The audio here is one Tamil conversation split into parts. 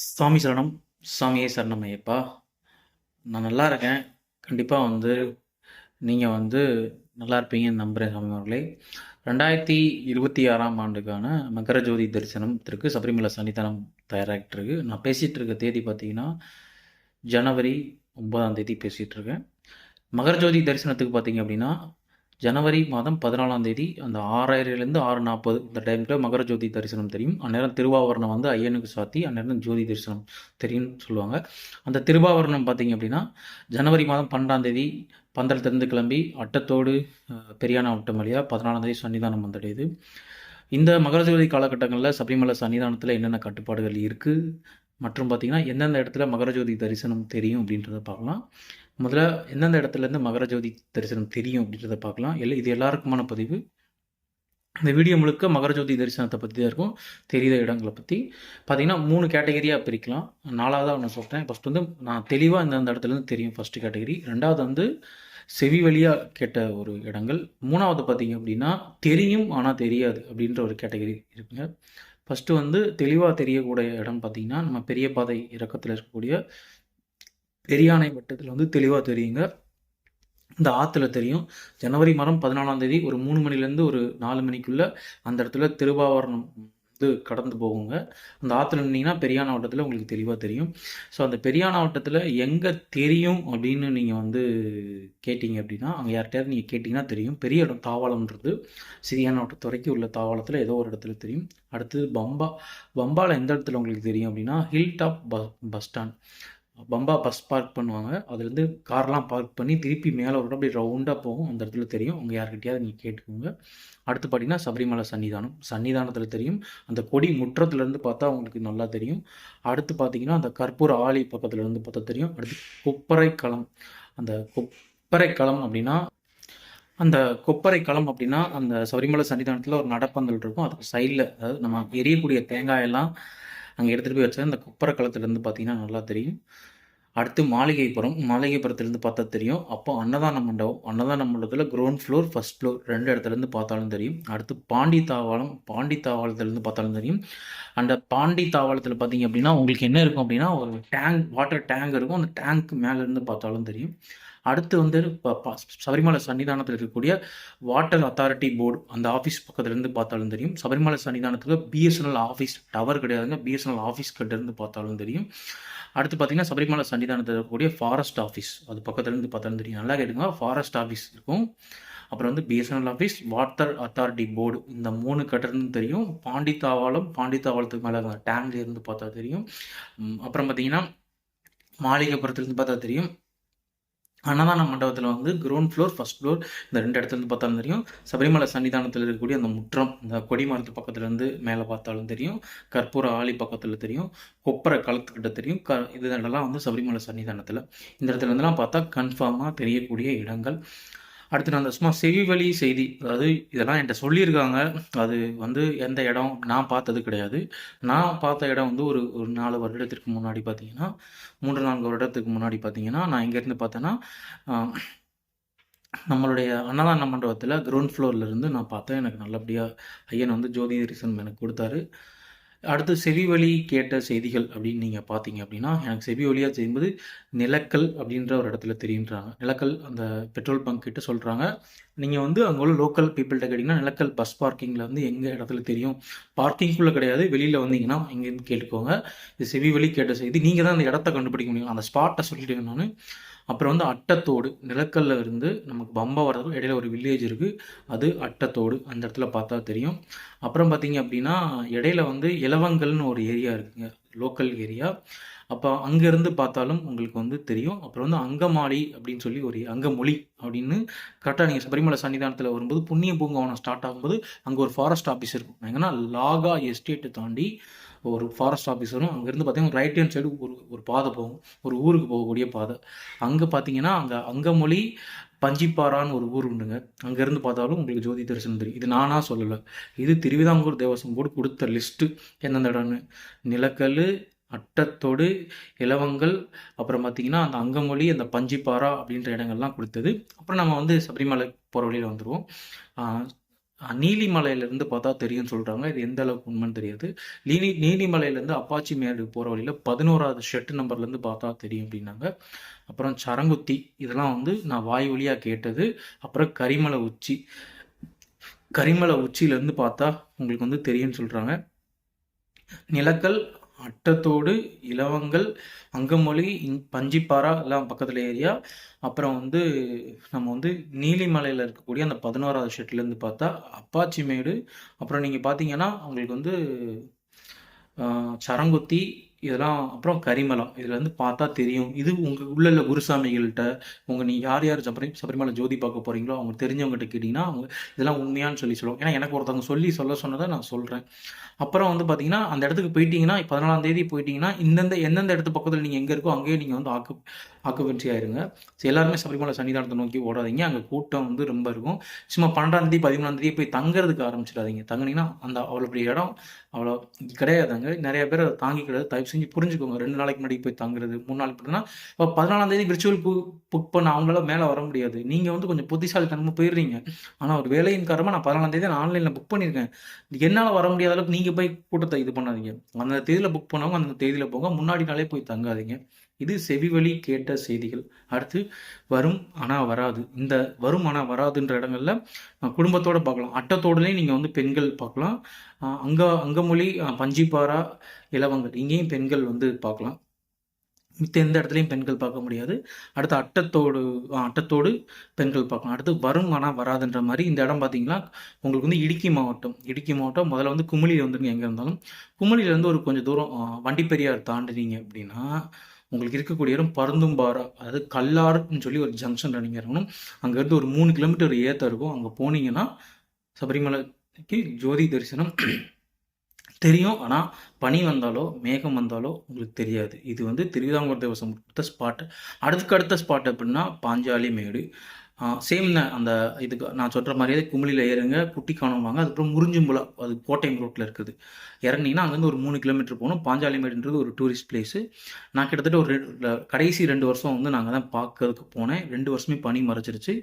சாமி சரணம் சாமியே சரணம் ஐயப்பா. நான் நல்லா இருக்கேன். கண்டிப்பாக வந்து நீங்கள் வந்து நல்லா இருப்பீங்கன்னு நம்புகிறேன் சாமி அவர்களே. ரெண்டாயிரத்தி இருபத்தி ஆறாம் ஆண்டுக்கான மகர ஜோதி தரிசனத்திற்கு சபரிமலை சன்னிதானம் தயாராகிட்டு இருக்கு. நான் பேசிகிட்டு இருக்க தேதி பார்த்தீங்கன்னா ஜனவரி ஒன்பதாம் தேதி பேசிகிட்டு இருக்கேன். மகர ஜோதி தரிசனத்துக்கு பார்த்தீங்க அப்படின்னா ஜனவரி மாதம் பதினாலாம் தேதி அந்த ஆறாயிரம்லேருந்து ஆறு நாற்பது இந்த டைமுக்கு மகர ஜோதி தரிசனம் தெரியும். அந்நேரம் திருவாவரணம் வந்து ஐயனுக்கு சாத்தி அந்நேரம் ஜோதி தரிசனம் தெரியும்னு சொல்லுவாங்க. அந்த திருவாவரணம் பார்த்தீங்க அப்படின்னா ஜனவரி மாதம் பன்னெண்டாம் தேதி பந்தளத்திலிருந்து கிளம்பி அட்டத்தோடு பெரியான வட்டம் வழியாக பதினாலாம் தேதி சன்னிதானம் வந்தடையுது. இந்த மகர ஜோதி காலகட்டங்களில் சபரிமலை சன்னிதானத்தில் என்னென்ன கட்டுப்பாடுகள் இருக்குது மற்றும் பார்த்திங்கன்னா எந்தெந்த இடத்துல மகர ஜோதி தரிசனம் தெரியும் அப்படின்றத பார்க்கலாம். முதல்ல எந்தெந்த இடத்துலேருந்து மகர ஜோதி தரிசனம் தெரியும் அப்படின்றத பார்க்கலாம். இல்லை இது எல்லாருக்குமான பதிவு. இந்த வீடியோ முழுக்க மகர ஜோதி தரிசனத்தை பற்றி தான் இருக்கும். தெரியாத இடங்களை பற்றி பார்த்தீங்கன்னா மூணு கேட்டகரியாக பிரிக்கலாம். நாலாவதாக ஒன்று சொல்கிறேன் ஃபஸ்ட் வந்து நான் தெளிவாக இந்தந்த இடத்துலேருந்து தெரியும் ஃபஸ்ட்டு கேட்டகரி ரெண்டாவது வந்து செவி வழியாக கேட்ட ஒரு இடங்கள். மூணாவது பார்த்தீங்க அப்படின்னா தெரியும் ஆனால் தெரியாது அப்படின்ற ஒரு கேட்டகரி இருக்குங்க. ஃபஸ்ட்டு வந்து தெளிவாக தெரியக்கூடிய இடம் பார்த்தீங்கன்னா நம்ம பெரிய பாதை இறக்கத்தில் இருக்கக்கூடிய பெரியானை வட்டத்தில் வந்து தெளிவாக தெரியுங்க. இந்த ஆற்றுல தெரியும். ஜனவரி மாதம் பதினாலாம் தேதி ஒரு மூணு மணிலேருந்து ஒரு நாலு மணிக்குள்ளே அந்த இடத்துல திருவாவரணம் வந்து கடந்து போகுங்க. அந்த ஆற்றுல நின்னீங்கன்னா பெரியான வட்டத்தில் உங்களுக்கு தெளிவாக தெரியும். ஸோ அந்த பெரியான வட்டத்தில் எங்கே தெரியும் அப்படின்னு நீங்கள் வந்து கேட்டிங்க அப்படின்னா அங்கே யார்கிட்டயாவது நீங்கள் கேட்டிங்கன்னா தெரியும். பெரிய இடம் தாவாளம்ன்றது. சிறியான வட்டத்துறைக்கு உள்ள தாவாளத்தில் ஏதோ ஒரு இடத்துல தெரியும். அடுத்தது பம்பா. பம்பாவில் எந்த இடத்துல உங்களுக்கு தெரியும் அப்படின்னா hill top bus bus stand. Pamba bus park பண்ணுவாங்க. அதுலேருந்து கார்லாம் பார்க் பண்ணி திருப்பி மேலே ஒரு அப்படி ரவுண்டாக போகும். அந்த இடத்துல தெரியும். உங்கள் யார்கிட்டயாவது நீங்கள் கேட்டுக்கோங்க. அடுத்து பார்த்தீங்கன்னா சபரிமலை சன்னிதானம். சன்னிதானத்தில் தெரியும். அந்த கொடி முற்றத்துலேருந்து பார்த்தா உங்களுக்கு நல்லா தெரியும். அடுத்து பார்த்தீங்கன்னா அந்த கற்பூர ஆலை பக்கத்துலேருந்து பார்த்தா தெரியும். அடுத்து கொப்பரை களம் அந்த கொப்பரை களம் அப்படின்னா அந்த கொப்பரை களம் அப்படின்னா அந்த சபரிமலை சன்னிதானத்தில் ஒரு நடப்பந்தல் இருக்கும். அதுக்கு சைடில் அதாவது நம்ம எரியக்கூடிய தேங்காயெல்லாம் அங்கே எடுத்துகிட்டு போய் வச்சா அந்த கொப்பரை களத்துலேருந்து பார்த்தீங்கன்னா நல்லா தெரியும். அடுத்து மாளிகைப்புறம் மாளிகைப்புறத்துலேருந்து பார்த்தா தெரியும். அப்போ அன்னதான மண்டபம் அன்னதான மண்டபத்தில் கிரவுண்ட் ஃப்ளோர் ஃபர்ஸ்ட் ஃப்ளோர் ரெண்டு இடத்துலேருந்து பார்த்தாலும் தெரியும். அடுத்து பாண்டி தாவாளம் பாண்டி தாவாளத்துலேருந்து பார்த்தாலும் தெரியும். அந்த பாண்டி தாவாளத்தில் பார்த்தீங்க அப்படின்னா உங்களுக்கு என்ன இருக்கும் அப்படின்னா ஒரு டேங்க் வாட்டர் டேங்க் இருக்கும். அந்த டேங்க் மேலேருந்து பார்த்தாலும் தெரியும். அடுத்து வந்து ப- சபரிமலை சன்னிதானத்தில் இருக்கக்கூடிய வாட்டர் அத்தாரிட்டி போர்டு அந்த ஆஃபீஸ் பக்கத்துலேருந்து பார்த்தாலும் தெரியும். சபரிமலை சன்னிதானத்துக்கு பிஎஸ்என்எல் ஆஃபீஸ் டவர் கிடையாதுங்க. பிஎஸ்என்எல் ஆஃபீஸ் கிட்டேருந்து பார்த்தாலும் தெரியும். அடுத்து பார்த்தீங்கன்னா சபரிமலை சன்னிதானத்தில் இருக்கக்கூடிய ஃபாரஸ்ட் ஆஃபீஸ் அது பக்கத்துலேருந்து பார்த்தாலும் தெரியும். நல்லா கேட்டுங்க ஃபாரஸ்ட் ஆஃபீஸ் இருக்கும். அப்புறம் வந்து BSNL office water authority board இந்த மூணு கட்டிருந்து தெரியும். பாண்டித்தாவாளம் பாண்டித்தாவாளத்துக்கு மேலே டேங்க்லேருந்து பார்த்தா தெரியும். அப்புறம் பார்த்தீங்கன்னா மாளிகைப்புறத்துலேருந்து பார்த்தா தெரியும். அன்னதான மண்டபத்தில் வந்து கிரவுண்ட் ஃப்ளோர் ஃபர்ஸ்ட் ஃப்ளோர் இந்த ரெண்டு இடத்துல இருந்து பார்த்தாலும் தெரியும். சபரிமலை சன்னிதானத்தில் இருக்கக்கூடிய அந்த முற்றம் இந்த கொடி மரத்து பக்கத்துல இருந்து மேலே பார்த்தாலும் தெரியும். கற்பூர ஆலி பக்கத்தில் தெரியும். கொப்பரை களத்துக்கிட்ட தெரியும். க இது இதெல்லாம் வந்து சபரிமலை சன்னிதானத்தில். இந்த இடத்துலேருந்துலாம் பார்த்தா கன்ஃபார்மாக தெரியக்கூடிய இடங்கள். அடுத்து நான் அந்த சும்மா செவிவழி செய்தி அதாவது இதெல்லாம் என்கிட்ட சொல்லியிருக்காங்க. அது வந்து எந்த இடம் நான் பார்த்தது கிடையாது. நான் பார்த்த இடம் வந்து ஒரு ஒரு நாலு வருடத்திற்கு முன்னாடி பார்த்தீங்கன்னா மூன்று நான்கு வருடத்துக்கு முன்னாடி பார்த்தீங்கன்னா நான் இங்கேருந்து பார்த்தேன்னா நம்மளுடைய அன்னதான மண்டபத்தில் கிரவுண்ட் ஃப்ளோர்லேருந்து நான் பார்த்தேன். எனக்கு நல்லபடியாக ஐயன் வந்து ஜோதி தரிசனம் எனக்கு கொடுத்தாரு. அடுத்து செவி வழி கேட்ட செய்திகள் அப்படின்னு நீங்கள் பார்த்தீங்க அப்படின்னா எனக்கு செவி வழியாக செய்யும்போது நிலக்கல் அப்படின்ற ஒரு இடத்துல தெரியுன்றாங்க. நிலக்கல் அந்த பெட்ரோல் பங்க் கிட்ட சொல்கிறாங்க நீங்கள் வந்து அங்கே உள்ள லோக்கல் பீப்புள்கிட்ட கேட்டிங்கன்னா நிலக்கல் பஸ் பார்க்கிங்கில் வந்து எங்கள் இடத்துல தெரியும்? பார்க்கிங்குள்ளே கிடையாது. வெளியில் வந்தீங்கன்னா இங்கேருந்து கேட்டுக்கோங்க. இது செவி வழி கேட்ட செய்தி நீங்கள் தான் அந்த இடத்த கண்டுபிடிக்க முடியும். அந்த ஸ்பாட்டை சொல்லிட்டேங்க நான். அப்புறம் வந்து அட்டத்தோடு நிலக்கல்ல இருந்து நமக்கு பம்பா வரது இடையில ஒரு வில்லேஜ் இருக்குது அது அட்டத்தோடு அந்த இடத்துல பார்த்தா தெரியும். அப்புறம் பார்த்தீங்க அப்படின்னா இடையில வந்து இலவங்கல்னு ஒரு ஏரியா இருக்குங்க. லோக்கல் ஏரியா அப்போ அங்கேருந்து பார்த்தாலும் உங்களுக்கு வந்து தெரியும். அப்புறம் வந்து அங்கமாளி அப்படின்னு சொல்லி ஒரு அங்கமொழி அப்படின்னு கரெக்டாக நீங்கள் சபரிமலை சன்னிதானத்தில் வரும்போது புண்ணிய பூங்காவனம் ஸ்டார்ட் ஆகும்போது அங்கே ஒரு ஃபாரஸ்ட் ஆஃபீஸ் இருக்கும். எங்கன்னா லாகா எஸ்டேட்டை தாண்டி ஒரு ஃபாரஸ்ட் ஆஃபீஸ் வரும் அங்கேருந்து பார்த்தீங்கன்னா ரைட் ஹேண்ட் சைடு ஒரு ஒரு பாதை போகும். ஒரு ஊருக்கு போகக்கூடிய பாதை. அங்கே பார்த்தீங்கன்னா அங்கே அங்கமொழி பஞ்சிப்பாறான்னு ஒரு ஊர் உண்டுங்க. அங்கேருந்து பார்த்தாலும் உங்களுக்கு ஜோதி தரிசனம் தெரியும். இது நானாக சொல்லலை. இது திருவிதாங்கூர் தேவசம் போர்டு கொடுத்த லிஸ்ட்டு எந்தெந்த இடம்னு. நிலக்கல் அட்டத்தோடு இலவங்கல் அப்புறம் பார்த்திங்கன்னா அந்த அங்கமொழி அந்த பஞ்சிப்பாரா அப்படின்ற இடங்கள்லாம் கொடுத்தது. அப்புறம் நம்ம வந்து சபரிமலை போகிற வழியில் வந்துடுவோம் நீலிமலையிலேருந்து பார்த்தா தெரியும்னு சொல்கிறாங்க இது எந்த அளவுக்கு உண்மைன்னு தெரியாது. நீலி நீலிமலையிலேருந்து அப்பாச்சி மேடு போகிற வழியில் பதினோராவது ஷெட்டு நம்பர்லேருந்து பார்த்தா தெரியும் அப்படின்னாங்க. அப்புறம் சரங்குத்தி இதெல்லாம் வந்து நான் வாய் வழியாக கேட்டது. அப்புறம் கரிமலை உச்சி. கரிமலை உச்சியிலேருந்து பார்த்தா உங்களுக்கு வந்து தெரியும்னு சொல்கிறாங்க நிலக்கல் அட்டத்தோடு இலவங்கல் அங்கமொழி இங் பஞ்சிப்பாரா எல்லாம் பக்கத்தில் ஏரியா. அப்புறம் வந்து நம்ம வந்து நீலிமலையில் இருக்கக்கூடிய அந்த பதினோராவது ஷெட்லேருந்து பார்த்தா அப்பாச்சி மேடு அப்புறம் நீங்கள் பார்த்தீங்கன்னா உங்களுக்கு வந்து சரங்குத்தி இதெல்லாம் அப்புறம் கரிமலம் இதில் வந்து பார்த்தா தெரியும். இது உங்கள் உள்ள உள்ள குருசாமிகள்கிட்ட உங்கள் நீ யார் யார் சபரி சபரிமலை ஜோதி பார்க்க போகிறீங்களோ அவங்க தெரிஞ்சவங்ககிட்ட கேட்டிங்கன்னா அவங்க இதெல்லாம் உண்மையான்னு சொல்லி சொல்லுவாங்க. ஏன்னா எனக்கு ஒருத்தவங்க சொல்லி சொல்ல சொன்னதை நான் சொல்கிறேன் அப்புறம் வந்து பார்த்தீங்கன்னா அந்த இடத்துக்கு போயிட்டீங்கன்னா பதினாலாம் தேதி போயிட்டீங்கன்னா இந்தந்த எந்தெந்த இடத்து பக்கத்தில் நீங்கள் எங்கே இருக்கோ அங்கேயே நீங்கள் வந்து ஆக்கு ஆக்குபென்சி ஆயிருங்க. எல்லாருமே சபரிமலை சன்னிதானத்தை நோக்கி ஓடாதீங்க. அங்கே கூட்டம் வந்து ரொம்ப இருக்கும். சும்மா பன்னெண்டாம் தேதி பதிமூணாம் தேதி போய் தங்குறதுக்கு ஆரம்பிச்சிடாதீங்க. தங்குனீங்கன்னா அந்த அவ்வளோ பெரிய இடம் அவ்வளோ கிடையாதாங்க. நிறைய பேர் அதை தாங்கிக்கிறது தயவு செஞ்சு புரிஞ்சுக்கோங்க. ரெண்டு நாளைக்கு முன்னாடி போய் தங்குறது மூணு நாளைக்கு போட்டோம்னா இப்போ பதினாலாம் தேதி விர்ச்சுவல் புக் பண்ண அவங்களால மேலே வர முடியாது. நீங்கள் வந்து கொஞ்சம் புத்திசாலித்தனமாக போயிடுறீங்க. ஆனால் ஒரு வேலையின் காரணமாக நான் பதினாலாம் தேதி நான் ஆன்லைனில் புக் பண்ணியிருக்கேன். என்னால் வர முடியாத அளவுக்கு நீங்கள் போய் கூட்டத்தை இது பண்ணாதீங்க. அந்த தேதியில் புக் பண்ணவங்க அந்த தேதியில் போங்க. முன்னாடி நாளே போய் தங்காதீங்க. இது செவிவழி கேட்ட செய்திகள். அடுத்து வரும் ஆனால் வராது. இந்த வரும் ஆனால் வராதுன்ற இடங்கள்ல குடும்பத்தோடு பார்க்கலாம். அட்டத்தோடலேயும் நீங்கள் வந்து பெண்கள் பார்க்கலாம். அங்க அங்கமொழி பஞ்சிப்பாரா இலவங்கள். இங்கேயும் பெண்கள் வந்து பார்க்கலாம். மித்த எந்த இடத்துலையும் பெண்கள் பார்க்க முடியாது. அடுத்து அட்டத்தோடு அட்டத்தோடு பெண்கள் பார்க்கலாம். அடுத்து வரும் ஆனால் வராதுன்ற மாதிரி இந்த இடம் பார்த்தீங்கன்னா உங்களுக்கு வந்து இடுக்கி மாவட்டம். இடுக்கி மாவட்டம் முதல்ல வந்து குமிழியில் வந்துருங்க எங்கே இருந்தாலும். குமிழிலேருந்து ஒரு கொஞ்சம் தூரம் வண்டி வண்டிப்பெரியார் தாண்டினீங்க அப்படின்னா உங்களுக்கு இருக்கக்கூடிய இடம் பருந்தும்பாரா? அதாவது கல்லாறுன்னு சொல்லி ஒரு ஜங்ஷனில் நீங்கள் இறங்கணும் அங்கேருந்து ஒரு மூணு கிலோமீட்டர் ஏற்ற இருக்கும். அங்கே போனீங்கன்னா சபரிமலைக்கு ஜோதி தரிசனம் தெரியும். ஆனால் பனி வந்தாலோ மேகம் வந்தாலோ உங்களுக்கு தெரியாது. இது வந்து திருவிதாங்கூர் தேவசம் கொடுத்த ஸ்பாட்டு அடுத்துக்கு அடுத்த ஸ்பாட் அப்படின்னா பாஞ்சாலி மேடு. சேம் அந்த இதுக்கு நான் சொல்கிற மாதிரியே குமிழியில் ஏறுங்க குட்டி காணுவாங்க அதுக்கப்புறம் முறிஞ்சும்புலா அது கோட்டையம் ரோட்டில் இருக்குது. இறங்கினீங்கன்னா அங்கேருந்து ஒரு மூணு கிலோமீட்டர் போகணும். பாஞ்சாலிமேடுன்றது ஒரு டூரிஸ்ட் பிளேஸு நான் கிட்டத்தட்ட ஒரு கடைசி ரெண்டு வருஷம் வந்து நாங்கள் தான் பார்க்கறதுக்கு போனேன். ரெண்டு வருஷமே பனி மறைச்சிருச்சு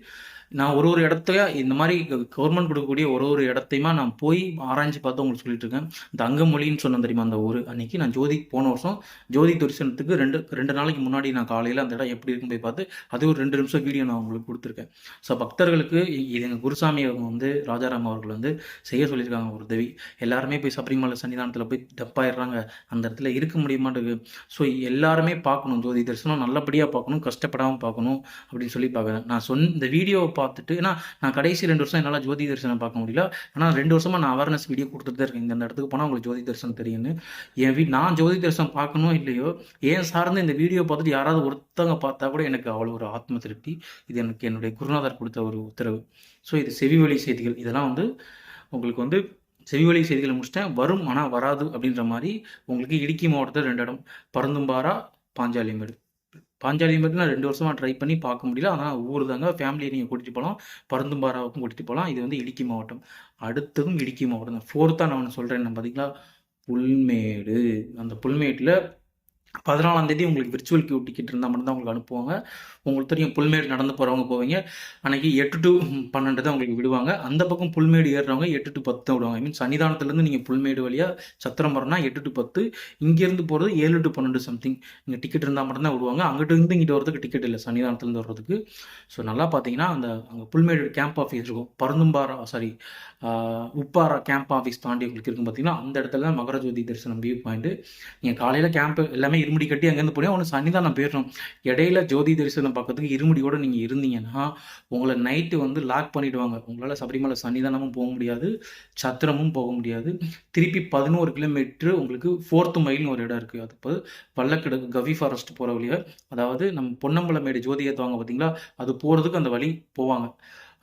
நான் ஒரு ஒரு இடத்தையா இந்த மாதிரி கவர்மெண்ட் கொடுக்கக்கூடிய ஒரு ஒரு இடத்தையுமா நான் போய் ஆராய்ச்சி பார்த்து உங்களுக்கு சொல்லிட்டு இருக்கேன். இந்த அங்கமொழின்னு சொன்னேன் தெரியுமா அந்த ஊர்? அன்னைக்கு நான் ஜோதிக்கு போன வருஷம் ஜோதி தரிசனத்துக்கு ரெண்டு ரெண்டு நாளைக்கு முன்னாடி நான் காலையில் அந்த இடம் எப்படி இருக்குன்னு போய் பார்த்து அது ஒரு ரெண்டு நிமிஷம் வீடியோ நான் உங்களுக்கு கொடுத்துருக்கேன். ஸோ பக்தர்களுக்கு இது எங்கள் குருசாமி அவங்க வந்து ராஜாராம் அவர்கள் வந்து செய்ய சொல்லியிருக்காங்க ஒரு உதவி. எல்லாருமே போய் சபரிமலை சன்னிதானத்தில் போய் டப்பாயிடுறாங்க. அந்த இடத்துல இருக்க முடிய ஸோ எல்லாருமே பார்க்கணும். ஜோதி தரிசனம் நல்லபடியாக பார்க்கணும் கஷ்டப்படாமல் பார்க்கணும் அப்படின்னு சொல்லி பார்க்குறேன். நான் சொன்ன இந்த வீடியோவை பார்த்துட்டு ஏன்னா நான் கடைசி ரெண்டு வருஷம் என்னால் ஜோதி தரிசனம் பார்க்க முடியல. ஆனால் ரெண்டு வருஷமாக நான் அவேர்னஸ் வீடியோ கொடுத்துட்டு தான் இருக்கேன். இந்த இடத்துக்கு போனால் உங்களுக்கு ஜோதி தரிசனம் தெரியும்னு. என் வீ நான் ஜோதி தரிசனம் பார்க்கணும் இல்லையோ ஏன் சார்ந்து இந்த வீடியோ பார்த்துட்டு யாராவது ஒருத்தவங்க பார்த்தா கூட எனக்கு அவ்வளோ ஒரு ஆத்ம திருப்தி. இது எனக்கு என்னுடைய குருநாதர் கொடுத்த ஒரு உத்தரவு. ஸோ இது செவிவழி செய்திகள். இதெல்லாம் வந்து உங்களுக்கு வந்து செவிவழி செய்திகளை முடிச்சிட்டேன். வரும் ஆனால் வராது அப்படின்ற மாதிரி உங்களுக்கு இடுக்கி மாவட்டத்தில் ரெண்டு இடம். பருந்தும்பாரா பாஞ்சாலிமேடு பாஞ்சாலிமேடு நான் ரெண்டு வருஷமாக ட்ரை பண்ணி பார்க்க முடியல. ஆனால் ஊர் தாங்க. ஃபேமிலியை நீங்கள் கூட்டிகிட்டு போகலாம் பரந்தும்பாராவுக்கும் கூட்டிகிட்டு போகலாம் இது வந்து இடுக்கி மாவட்டம். அடுத்ததும் இடுக்கி மாவட்டம் தான். ஃபோர்த்தாக நான் ஒன்று சொல்கிறேன் என்ன பார்த்தீங்களா புல்மேடு. அந்த புல்மேட்டில் பதினாலாம் தேதி உங்களுக்கு விர்ச்சுவல் கியூ டிக்கெட் இருந்தால் மட்டும்தான் உங்களுக்கு அனுப்புவாங்க. உங்களுக்கு தெரியும் புல்மேடு நடந்து போகிறவங்க போவீங்க. அன்னைக்கு எட்டு டு பன்னெண்டு தான் உங்களுக்கு விடுவாங்க. அந்த பக்கம் புல்மேடு ஏறுறவங்க எட்டு டு பத்து தான் விடுவாங்க. ஐ மீன் சன்னிதானத்துலேருந்து நீங்கள் புல்மேடு வழியாக சத்திரம் வரனா எட்டு டு பத்து இங்கேருந்து போகிறது ஏழு டு பன்னெண்டு சம்திங் இங்கே டிக்கெட் இருந்தால் மட்டும்தான் விடுவாங்க. அங்கிட்டு இருந்து இங்கிட்ட வரதுக்கு டிக்கெட் இல்லை. சன்னிதானத்துலேருந்து வர்றதுக்கு. ஸோ நல்லா பார்த்தீங்கன்னா அந்த அங்கே புல்மேடு கேம்ப் ஆஃபீஸ் இருக்கும். Parunthumpara sorry Uppara camp office தாண்டி உங்களுக்கு இருக்கும் பார்த்தீங்கன்னா அந்த இடத்துல தான் மகரஜோதி தரிசனம் வியூ பாயிண்ட்டு நீங்கள் காலையில் கேம்ப் எல்லாமே இருமுடி கட்டி அங்கேருந்து போனீங்க ஒன்று சன்னிதானம் போயிடணும் இடையில ஜோதி தரிசனம் பார்க்கறதுக்கு இருமுடியோடு நீங்கள் இருந்தீங்கன்னா உங்களை நைட்டு வந்து லாக் பண்ணிவிடுவாங்க உங்களால் சபரிமலை சன்னிதானமும் போக முடியாது சத்திரமும் போக முடியாது. திருப்பி பதினோரு கிலோமீட்ரு உங்களுக்கு ஃபோர்த்து மைல்னு ஒரு இடம் இருக்குது அது இப்போ பள்ளக்கிடக்கு கவி ஃபாரஸ்ட் போகிற வழியாக அதாவது நம்ம பொன்னம்பலமேடு ஜோதி ஏற்றுவாங்க பார்த்தீங்களா? அது போகிறதுக்கு அந்த வழி போவாங்க.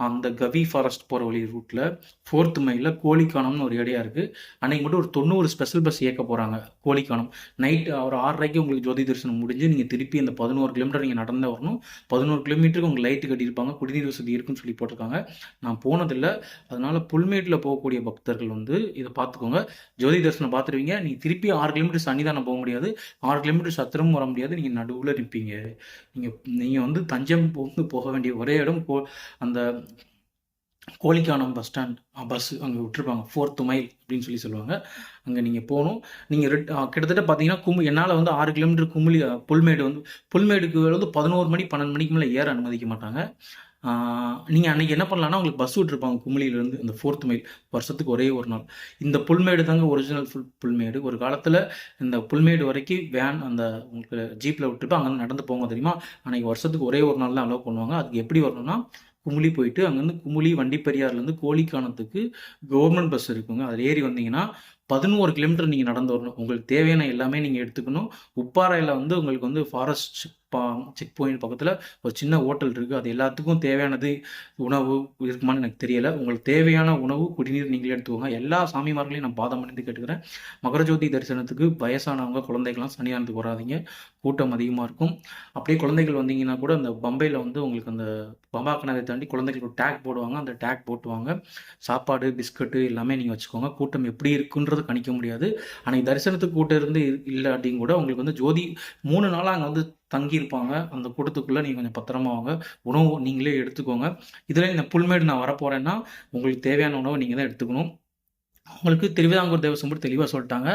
அந்த கவி ஃபாரஸ்ட் போகிற வழி ரூட்டில் ஃபோர்த்து மைலில் கோழிக்கானம்னு ஒரு ஏரியா இருக்குது அன்னைக்கு மட்டும் ஒரு தொண்ணூறு ஸ்பெஷல் பஸ் இயக்க போகிறாங்க கோழிக்கானம். நைட் ஒரு ஆறரைக்கு உங்களுக்கு ஜோதி தரிசனம் முடிஞ்சு நீங்கள் திருப்பி அந்த பதினோரு கிலோமீட்டர் நீங்கள் நடந்து வரணும். பதினோரு கிலோமீட்டருக்கு உங்களுக்கு லைட்டு கட்டியிருப்பாங்க குடிநீர் வசதி இருக்குன்னு சொல்லி போட்டிருக்காங்க. நான் போனதில்லை. அதனால் புல்மேட்டில் போகக்கூடிய பக்தர்கள் வந்து இதை பார்த்துக்கோங்க. ஜோதி தரிசனம் பார்த்துருவீங்க. நீங்கள் திருப்பி ஆறு கிலோமீட்டர் சன்னிதானம் போக முடியாது. ஆறு கிலோமீட்டர் சத்திரமும் வர முடியாது. நீங்கள் நடுவில் நிற்பீங்க நீங்கள் நீங்கள் வந்து தஞ்சம் போக போக வேண்டிய ஒரே இடம் கோ அந்த கோழிக்கானம் பஸ் ஸ்டாண்ட் பஸ் அங்கே விட்டுருப்பாங்க. ஃபோர்த்து மைல் அப்படின்னு சொல்லி சொல்லுவாங்க. அங்கே நீங்கள் போகணும். நீங்கள் ரெட் கிட்டத்தட்ட பார்த்தீங்கன்னா கும்பு என்னால் வந்து ஆறு கிலோமீட்டர் கும்பலி புல்மேடு வந்து புல்மேடுக்கு வந்து பதினோரு மணி பன்னெண்டு மணிக்கு மேலே ஏற அனுமதிக்க மாட்டாங்க. நீங்கள் அன்றைக்கி என்ன பண்ணலான்னா உங்களுக்கு பஸ் விட்டுருப்பாங்க குமிளியிலேருந்து இந்த ஃபோர்த் மைல் வருஷத்துக்கு ஒரே ஒரு நாள். இந்த புல்மேடு தாங்க ஒரிஜினல் ஃபுல் புல்மேடு. ஒரு காலத்தில் இந்த புல்மேடு வரைக்கும் வேன் அந்த உங்களுக்கு ஜீப்பில் விட்டுட்டு அங்கேருந்து நடந்து போங்க தெரியுமா? அன்றைக்கி வருஷத்துக்கு ஒரே ஒரு நாள் தான் அலோவ் பண்ணுவாங்க. அதுக்கு எப்படி வரணும்னா குமுளி போயிட்டு அங்கேருந்து குமுளி வண்டிப்பெரியார்லேருந்து கோழிக்கானத்துக்கு கவர்மெண்ட் பஸ் இருக்குங்க. அதில் ஏறி வந்தீங்கன்னா பதினோரு கிலோமீட்டர் நீங்கள் நடந்து வரணும். உங்களுக்கு தேவையான எல்லாமே நீங்கள் எடுத்துக்கணும். உப்பாறையில் வந்து உங்களுக்கு வந்து ஃபாரஸ்ட் பா செக் பாயிண்ட் பக்கத்தில் ஒரு சின்ன ஹோட்டல் இருக்குது அது எல்லாத்துக்கும் தேவையானது உணவு இருக்குமான்னு எனக்கு தெரியலை. உங்களுக்கு தேவையான உணவு குடிநீர் நீங்களே எடுத்துக்கோங்க. எல்லா சாமிமார்களையும் நான் பாதம் பண்ணிட்டு கேட்டுக்கிறேன். மகரஜோதி தரிசனத்துக்கு வயசானவங்க குழந்தைகள்லாம் சன்னிதானத்துக்கு வராதீங்க. கூட்டம் அதிகமாக இருக்கும். அப்படியே குழந்தைகள் வந்தீங்கன்னா கூட அந்த பம்பையில் வந்து உங்களுக்கு அந்த பம்பா தாண்டி குழந்தைகளுக்கு டேக் போடுவாங்க. அந்த டேக் போட்டுவாங்க. சாப்பாடு பிஸ்கட்டு எல்லாமே நீங்கள் வச்சுக்கோங்க. கூட்டம் எப்படி இருக்குன்றது கணிக்க முடியாது. ஆனால் தரிசனத்துக்கு கூட்டம் இருந்து இல்லை அப்படின்னு கூட உங்களுக்கு வந்து ஜோதி மூணு நாளாக அங்கே வந்து தங்கியிருப்பாங்க. அந்த கூட்டத்துக்குள்ளே நீங்கள் கொஞ்சம் பத்திரமா வாங்க. உணவு நீங்களே எடுத்துக்கோங்க. இதில் இந்த புல்மேடு நான் வரப்போகிறேன்னா உங்களுக்கு தேவையான உணவை நீங்கள் தான் எடுத்துக்கணும். அவங்களுக்கு திருவிதாங்கூர் தேவசம் தெளிவாக சொல்லிட்டாங்க.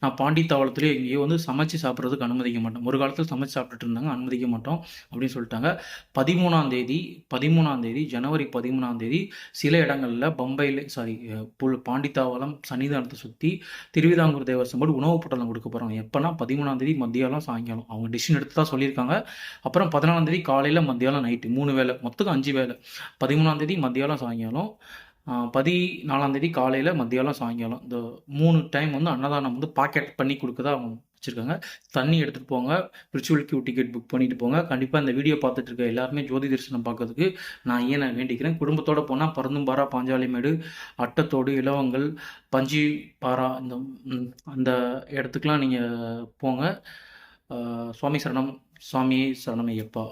நான் பாண்டி தாவளத்துலேயே எங்கேயோ வந்து சமைச்சு சாப்பிட்றதுக்கு அனுமதிக்க மாட்டோம். ஒரு காலத்தில் சமைச்சு சாப்பிட்டுட்டு இருந்தாங்க அனுமதிக்க மாட்டோம் அப்படின்னு சொல்லிட்டாங்க. பதிமூணாம் தேதி பதிமூணாம் தேதி ஜனவரி பதிமூணாம் தேதி சில இடங்களில் பம்பையில் சாரி புல் பாண்டித்தாவளம் சன்னிதானத்தை சுற்றி திருவிதாங்கூர் தேவசம்போடு உணவு உணவுப் பொட்டலம் கொடுக்க போகிறாங்க எப்போனா பதிமூணாம் தேதி மத்தியாலம் சாயங்காலம். அவங்க டிசிஷன் எடுத்து தான் சொல்லியிருக்காங்க. அப்புறம் பதினாலாம் தேதி காலையில் மத்தியாலம் நைட்டு மூணு வேளை மொத்தம் அஞ்சு வேளை. பதிமூணாம் தேதி மத்தியாலம் சாயங்காலம் பதினாலாந்தேதி காலையில் மத்தியானம் சாயங்காலம். இந்த மூணு டைம் வந்து அன்னதானம் வந்து பாக்கெட் பண்ணி கொடுக்கதா அவங்க வச்சுருக்காங்க. தண்ணி எடுத்துகிட்டு போங்க. விர்ச்சுவல் கியூ டிக்கெட் புக் பண்ணிட்டு போங்க. கண்டிப்பாக இந்த வீடியோ பார்த்துட்டு இருக்க எல்லாருமே ஜோதி தரிசனம் பார்க்கறதுக்கு நான் ஏன் நான் வேண்டிக்கிறேன். குடும்பத்தோடு போனால் பருந்தும்பாரா பாஞ்சாலிமேடு அட்டத்தோடு இலவங்கள் பஞ்சி பாரா இந்த அந்த இடத்துக்குலாம் நீங்கள் போங்க. சுவாமி சரணம் சுவாமி சரணம் ஐயப்பா.